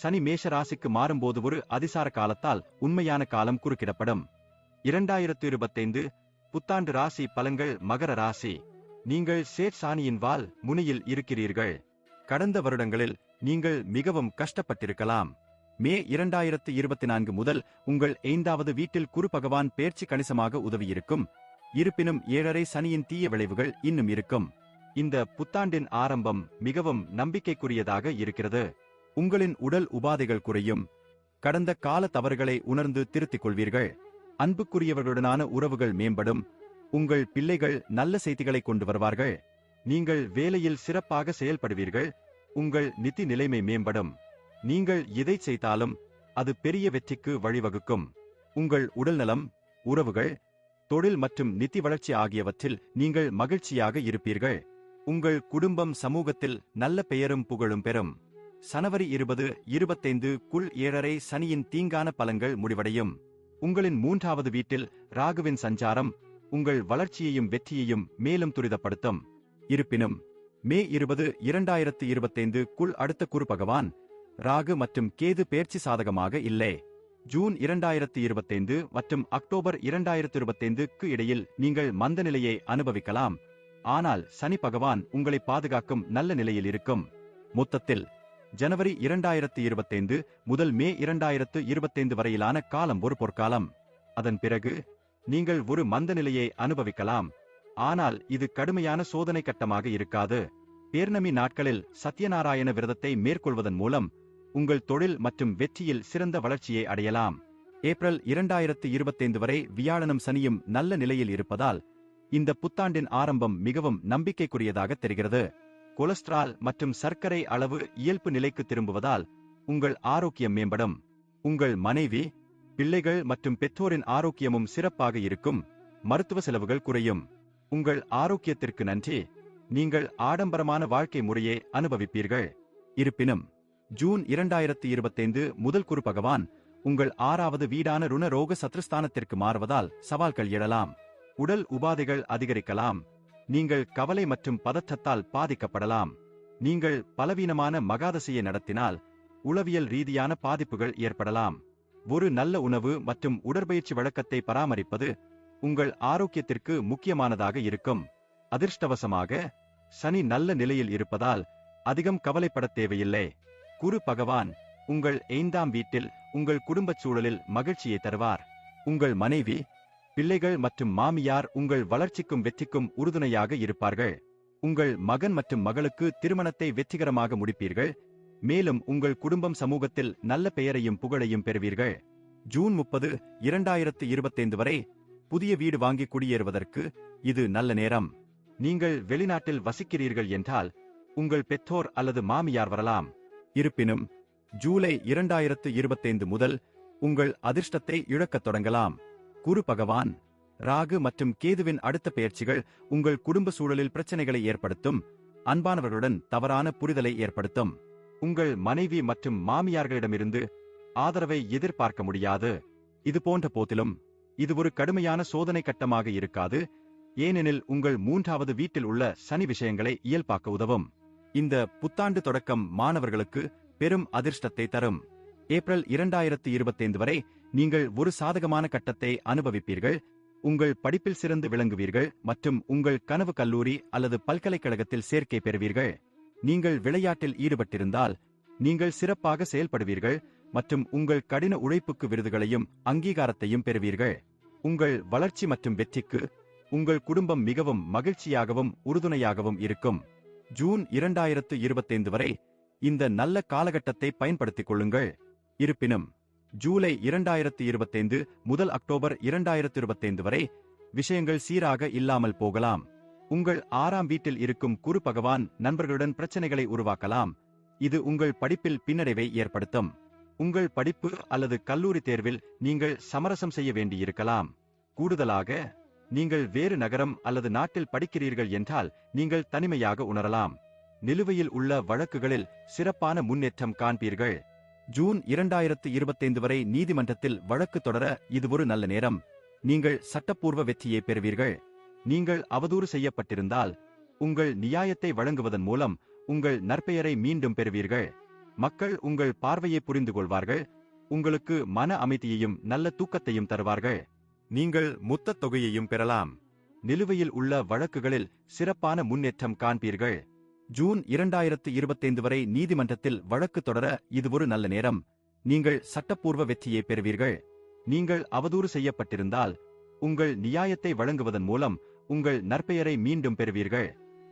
சனி மேஷ ராசிக்கு மாறும்போது ஒரு அதிசார காலத்தால் உண்மையான காலம் குறுக்கிடப்படும். இரண்டாயிரத்து இருபத்தைந்து புத்தாண்டு ராசி பலன்கள் மகர ராசி. நீங்கள் சேட் சாணியின் வால் முனையில் இருக்கிறீர்கள். கடந்த வருடங்களில் நீங்கள் மிகவும் கஷ்டப்பட்டிருக்கலாம். மே இரண்டாயிரத்து இருபத்தி நான்கு முதல் உங்கள் ஐந்தாவது வீட்டில் குரு பகவான் பேர்ச்சி கணிசமாக உதவியிருக்கும். இருப்பினும் ஏழரை சனியின் தீய விளைவுகள் இன்னும் இருக்கும். இந்த புத்தாண்டின் ஆரம்பம் மிகவும் நம்பிக்கைக்குரியதாக இருக்கிறது. உங்களின் உடல் உபாதைகள் குறையும். கடந்த கால தவறுகளை உணர்ந்து திருத்திக் கொள்வீர்கள். அன்புக்குரியவர்களுடனான உறவுகள் மேம்படும். உங்கள் பிள்ளைகள் நல்ல செய்திகளை கொண்டு வருவார்கள். நீங்கள் வேலையில் சிறப்பாக செயல்படுவீர்கள். உங்கள் நிதி நிலைமை மேம்படும். நீங்கள் எதை செய்தாலும் அது பெரிய வெற்றிக்கு வழிவகுக்கும். உங்கள் உடல்நலம் உறவுகள் தொழில் மற்றும் நிதி வளர்ச்சி ஆகியவற்றில் நீங்கள் மகிழ்ச்சியாக இருப்பீர்கள். உங்கள் குடும்பம் சமூகத்தில் நல்ல பெயரும் புகழும் பெறும். சனவரி இருபது இருபத்தைந்து குள் ஏழரை சனியின் தீங்கான பலங்கள் முடிவடையும். உங்களின் மூன்றாவது வீட்டில் ராகுவின் சஞ்சாரம் உங்கள் வளர்ச்சியையும் வெற்றியையும் மேலும் துரிதப்படுத்தும். இருப்பினும் மே இருபது இரண்டாயிரத்து இருபத்தைந்து குள் அடுத்த குரு பகவான் ராகு மற்றும் கேது பேர்ச்சி சாதகமாக இல்லை. ஜூன் இரண்டாயிரத்து இருபத்தைந்து மற்றும் அக்டோபர் இரண்டாயிரத்து இருபத்தைந்துக்கு இடையில் நீங்கள் மந்த நிலையை அனுபவிக்கலாம். ஆனால் சனி பகவான் உங்களை பாதுகாக்கும் நல்ல நிலையில் இருக்கும். மொத்தத்தில் ஜனவரி இரண்டாயிரத்து இருபத்தைந்து முதல் மே இரண்டாயிரத்து இருபத்தைந்து வரையிலான காலம் ஒரு பொற்காலம். அதன் பிறகு நீங்கள் ஒரு மந்த நிலையை அனுபவிக்கலாம். ஆனால் இது கடுமையான சோதனை கட்டமாக இருக்காது. பேர்ணமி நாட்களில் சத்யநாராயண விரதத்தை மேற்கொள்வதன் மூலம் உங்கள் தொழில் மற்றும் வெற்றியில் சிறந்த வளர்ச்சியை அடையலாம். ஏப்ரல் இரண்டாயிரத்து இருபத்தைந்து வரை வியாழனும் சனியும் நல்ல நிலையில் இருப்பதால் இந்த புத்தாண்டின் ஆரம்பம் மிகவும் நம்பிக்கைக்குரியதாக தெரிகிறது. கொலஸ்ட்ரால் மற்றும் சர்க்கரை அளவு இயல்பு நிலைக்கு திரும்புவதால் உங்கள் ஆரோக்கியம் மேம்படும். உங்கள் மனைவி பிள்ளைகள் மற்றும் பெற்றோரின் ஆரோக்கியமும் சிறப்பாக இருக்கும். மருத்துவ செலவுகள் குறையும். உங்கள் ஆரோக்கியத்திற்கு நன்றி. நீங்கள் ஆடம்பரமான வாழ்க்கை முறையை அனுபவிப்பீர்கள். இருப்பினும் ஜூன் இரண்டாயிரத்தி இருபத்தைந்து முதல் குரு பகவான் உங்கள் ஆறாவது வீடான ருண ரோக சத்ருஸ்தானத்திற்கு மாறுவதால் சவால்கள் எழலாம். உடல் உபாதைகள் அதிகரிக்கலாம். நீங்கள் கவலை மற்றும் பதற்றத்தால் பாதிக்கப்படலாம். நீங்கள் பலவீனமான மகாதசையை நடத்தினால் உளவியல் ரீதியான பாதிப்புகள் ஏற்படலாம். ஒரு நல்ல உணவு மற்றும் உடற்பயிற்சி வழக்கத்தை பராமரிப்பது உங்கள் ஆரோக்கியத்திற்கு முக்கியமானதாக இருக்கும். அதிர்ஷ்டவசமாக சனி நல்ல நிலையில் இருப்பதால் அதிகம் கவலைப்படத் தேவையில்லை. குரு பகவான் உங்கள் ஐந்தாம் வீட்டில் உங்கள் குடும்பச் சூழலில் மகிழ்ச்சியை தருவார். உங்கள் மனைவி பிள்ளைகள் மற்றும் மாமியார் உங்கள் வளர்ச்சிக்கும் வெற்றிக்கும் உறுதுணையாக இருப்பார்கள். உங்கள் மகன் மற்றும் மகளுக்கு திருமணத்தை வெற்றிகரமாக முடிப்பீர்கள். மேலும் உங்கள் குடும்பம் சமூகத்தில் நல்ல பெயரையும் புகழையும் பெறுவீர்கள். ஜூன் முப்பது இரண்டாயிரத்து இருபத்தைந்து வரை புதிய வீடு வாங்கி குடியேறுவதற்கு இது நல்ல நேரம். நீங்கள் வெளிநாட்டில் வசிக்கிறீர்கள் என்றால் உங்கள் பெற்றோர் அல்லது மாமியார் வரலாம். இருப்பினும் ஜூலை இரண்டாயிரத்து இருபத்தைந்து முதல் உங்கள் அதிர்ஷ்டத்தை இழக்கத் தொடங்கலாம். குரு பகவான் ராகு மற்றும் கேதுவின் அடுத்த பெயர்ச்சிகள் உங்கள் குடும்ப சூழலில் பிரச்சனைகளை ஏற்படுத்தும் அன்பானவர்களுடன் தவறான புரிதலை ஏற்படுத்தும். உங்கள் மனைவி மற்றும் மாமியார்களிடமிருந்து ஆதரவை எதிர்பார்க்க முடியாது. இது போன்ற போதிலும் இது ஒரு கடுமையான சோதனை கட்டமாக இருக்காது. ஏனெனில் உங்கள் மூன்றாவது வீட்டில் உள்ள சனி விஷயங்களை இயல்பாக்க உதவும். இந்த புத்தாண்டு தொடக்கம் மாணவர்களுக்கு பெரும் அதிர்ஷ்டத்தை தரும். ஏப்ரல் இரண்டாயிரத்து இருபத்தைந்து வரை நீங்கள் ஒரு சாதகமான கட்டத்தை அனுபவிப்பீர்கள் உங்கள் படிப்பில் சிறந்து விளங்குவீர்கள் மற்றும் உங்கள் கனவு கல்லூரி அல்லது பல்கலைக்கழகத்தில் சேர்க்கை பெறுவீர்கள். நீங்கள் விளையாட்டில் ஈடுபட்டிருந்தால் நீங்கள் சிறப்பாக செயல்படுவீர்கள் மற்றும் உங்கள் கடின உழைப்புக்கு விருதுகளையும் அங்கீகாரத்தையும் பெறுவீர்கள். உங்கள் வளர்ச்சி மற்றும் வெற்றிக்கு உங்கள் குடும்பம் மிகவும் மகிழ்ச்சியாகவும் உறுதுணையாகவும் இருக்கும். ஜூன் இரண்டாயிரத்து இருபத்தைந்து வரை இந்த நல்ல காலகட்டத்தை பயன்படுத்திக் கொள்ளுங்கள். இருப்பினும் ஜூலை இரண்டாயிரத்து இருபத்தைந்து முதல் அக்டோபர் இரண்டாயிரத்து இருபத்தைந்து வரை விஷயங்கள் சீராக இல்லாமல் போகலாம். உங்கள் ஆறாம் வீட்டில் இருக்கும் குரு பகவான் நண்பர்களுடன் பிரச்சனைகளை உருவாக்கலாம். இது உங்கள் படிப்பில் பின்னடைவை ஏற்படுத்தும். உங்கள் படிப்பு அல்லது கல்லூரி தேர்வில் நீங்கள் சமரசம் செய்ய வேண்டியிருக்கலாம். கூடுதலாக நீங்கள் வேறு நகரம் அல்லது நாட்டில் படிக்கிறீர்கள் என்றால் நீங்கள் தனிமையாக உணரலாம். நிலுவையில் உள்ள வழக்குகளில் சிறப்பான முன்னேற்றம் காண்பீர்கள். ஜூன் இரண்டாயிரத்து இருபத்தைந்து வரை நீதிமன்றத்தில் வழக்கு தொடர இது ஒரு நல்ல நேரம். நீங்கள் சட்டப்பூர்வ வெற்றியை பெறுவீர்கள். நீங்கள் அவதூறு செய்யப்பட்டிருந்தால் உங்கள் நியாயத்தை வழங்குவதன் மூலம் உங்கள் நற்பெயரை மீண்டும் பெறுவீர்கள். மக்கள் உங்கள் பார்வையை புரிந்து கொள்வார்கள். உங்களுக்கு மன அமைதியையும் நல்ல தூக்கத்தையும் தருவார்கள். நீங்கள் முத்தத் தொகையையும் பெறலாம். நிலுவையில் உள்ள வழக்குகளில் சிறப்பான முன்னேற்றம் காண்பீர்கள். ஜூன் இரண்டாயிரத்து இருபத்தைந்து வரை நீதிமன்றத்தில் வழக்கு தொடர இது ஒரு நல்ல நேரம். நீங்கள் சட்டப்பூர்வ வெற்றியை பெறுவீர்கள். நீங்கள் அவதூறு செய்யப்பட்டிருந்தால் உங்கள் நியாயத்தை வழங்குவதன் மூலம் உங்கள் நற்பெயரை மீண்டும் பெறுவீர்கள்.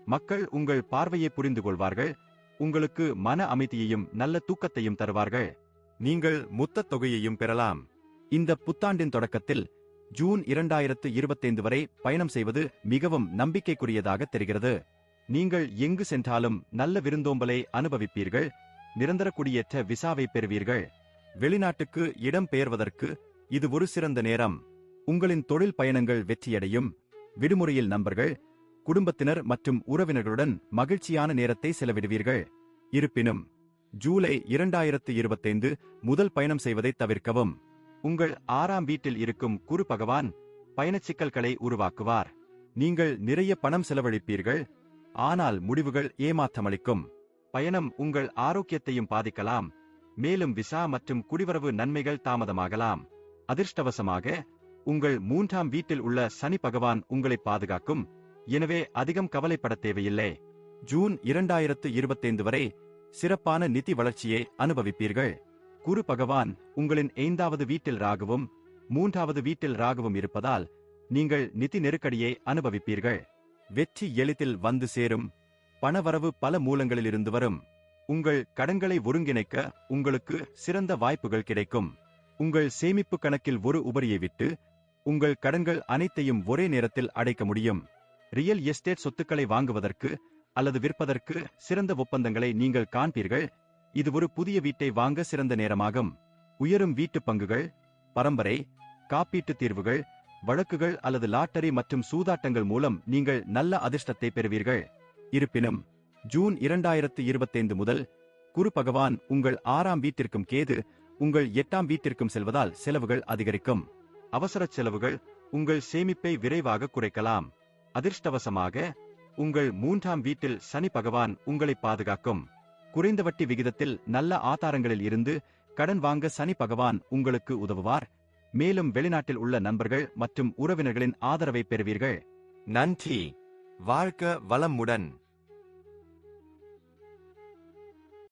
மக்கள் உங்கள் பார்வையை புரிந்து கொள்வார்கள். உங்களுக்கு மன அமைதியையும் நல்ல தூக்கத்தையும் தருவார்கள். நீங்கள் முத்தத் தொகையையும் பெறலாம். இந்த புத்தாண்டின் தொடக்கத்தில் ஜூன் இரண்டாயிரத்து இருபத்தைந்து வரை பயணம் செய்வது மிகவும் நம்பிக்கைக்குரியதாக தெரிகிறது. நீங்கள் எங்கு சென்றாலும் நல்ல விருந்தோம்பலை அனுபவிப்பீர்கள் நிரந்தர குடியேற்ற விசாவை பெறுவீர்கள். வெளிநாட்டுக்கு இடம் பெயர்வதற்கு இது ஒரு சிறந்த நேரம். உங்களின் தொழில் பயணங்கள் வெற்றியடையும். விடுமுறையில் நண்பர்கள் குடும்பத்தினர் மற்றும் உறவினர்களுடன் மகிழ்ச்சியான நேரத்தை செலவிடுவீர்கள். இருப்பினும் ஜூலை இரண்டாயிரத்து இருபத்தைந்து முதல் பயணம் செய்வதை தவிர்க்கவும். உங்கள் ஆறாம் வீட்டில் இருக்கும் குரு பகவான் பயணச் சிக்கல்களை உருவாக்குவார். நீங்கள் நிறைய பணம் செலவழிப்பீர்கள். ஆனால் முடிவுகள் ஏமாற்றமளிக்கும். பயணம் உங்கள் ஆரோக்கியத்தையும் பாதிக்கலாம். மேலும் விசா மற்றும் குடிவரவு நன்மைகள் தாமதமாகலாம். அதிர்ஷ்டவசமாக உங்கள் மூன்றாம் வீட்டில் உள்ள சனி பகவான் உங்களை பாதுகாக்கும். எனவே அதிகம் கவலைப்பட தேவையில்லை. ஜூன் இரண்டாயிரத்து இருபத்தைந்து வரை சிறப்பான நிதி வளர்ச்சியை அனுபவிப்பீர்கள். குரு பகவான் உங்களின் ஐந்தாவது வீட்டில் ராகவும் மூன்றாவது வீட்டில் ராகவும் இருப்பதால் நீங்கள் நிதி நெருக்கடியை அனுபவிப்பீர்கள். வெற்றி எளிதில் வந்து சேரும். பணவரவு பல மூலங்களிலிருந்து வரும். உங்கள் கடன்களை ஒருங்கிணைக்க உங்களுக்கு சிறந்த வாய்ப்புகள் கிடைக்கும். உங்கள் சேமிப்பு கணக்கில் ஒரு உபரியை விட்டு உங்கள் கடன்கள் அனைத்தையும் ஒரே நேரத்தில் அடைக்க முடியும். ரியல் எஸ்டேட் சொத்துக்களை வாங்குவதற்கு அல்லது விற்பதற்கு சிறந்த ஒப்பந்தங்களை நீங்கள் காண்பீர்கள். இது ஒரு புதிய வீட்டை வாங்க சிறந்த நேரமாகும். உயரும் வீட்டுப் பங்குகள் பரம்பரை காப்பீட்டு தீர்வுகள் வழக்குகள் அல்லது லாட்டரி மற்றும் சூதாட்டங்கள் மூலம் நீங்கள் நல்ல அதிர்ஷ்டத்தை பெறுவீர்கள். இருப்பினும் ஜூன் இரண்டாயிரத்து இருபத்தைந்து முதல் குரு பகவான் உங்கள் ஆறாம் வீட்டிற்கும் கேது உங்கள் எட்டாம் வீட்டிற்கும் செல்வதால் செலவுகள் அதிகரிக்கும். அவசர செலவுகள் உங்கள் சேமிப்பை விரைவாக குறைக்கலாம். அதிர்ஷ்டவசமாக உங்கள் மூன்றாம் வீட்டில் சனி பகவான் உங்களை பாதுகாக்கும். குறைந்த வட்டி விகிதத்தில் நல்ல ஆதாரங்களில் இருந்து கடன் வாங்க சனி பகவான் உங்களுக்கு உதவுவார். மேலும் வெளிநாட்டில் உள்ள நண்பர்கள் மற்றும் உறவினர்களின் ஆதரவை பெறுவீர்கள். நன்றி. வாழ்க்க வளமுடன்.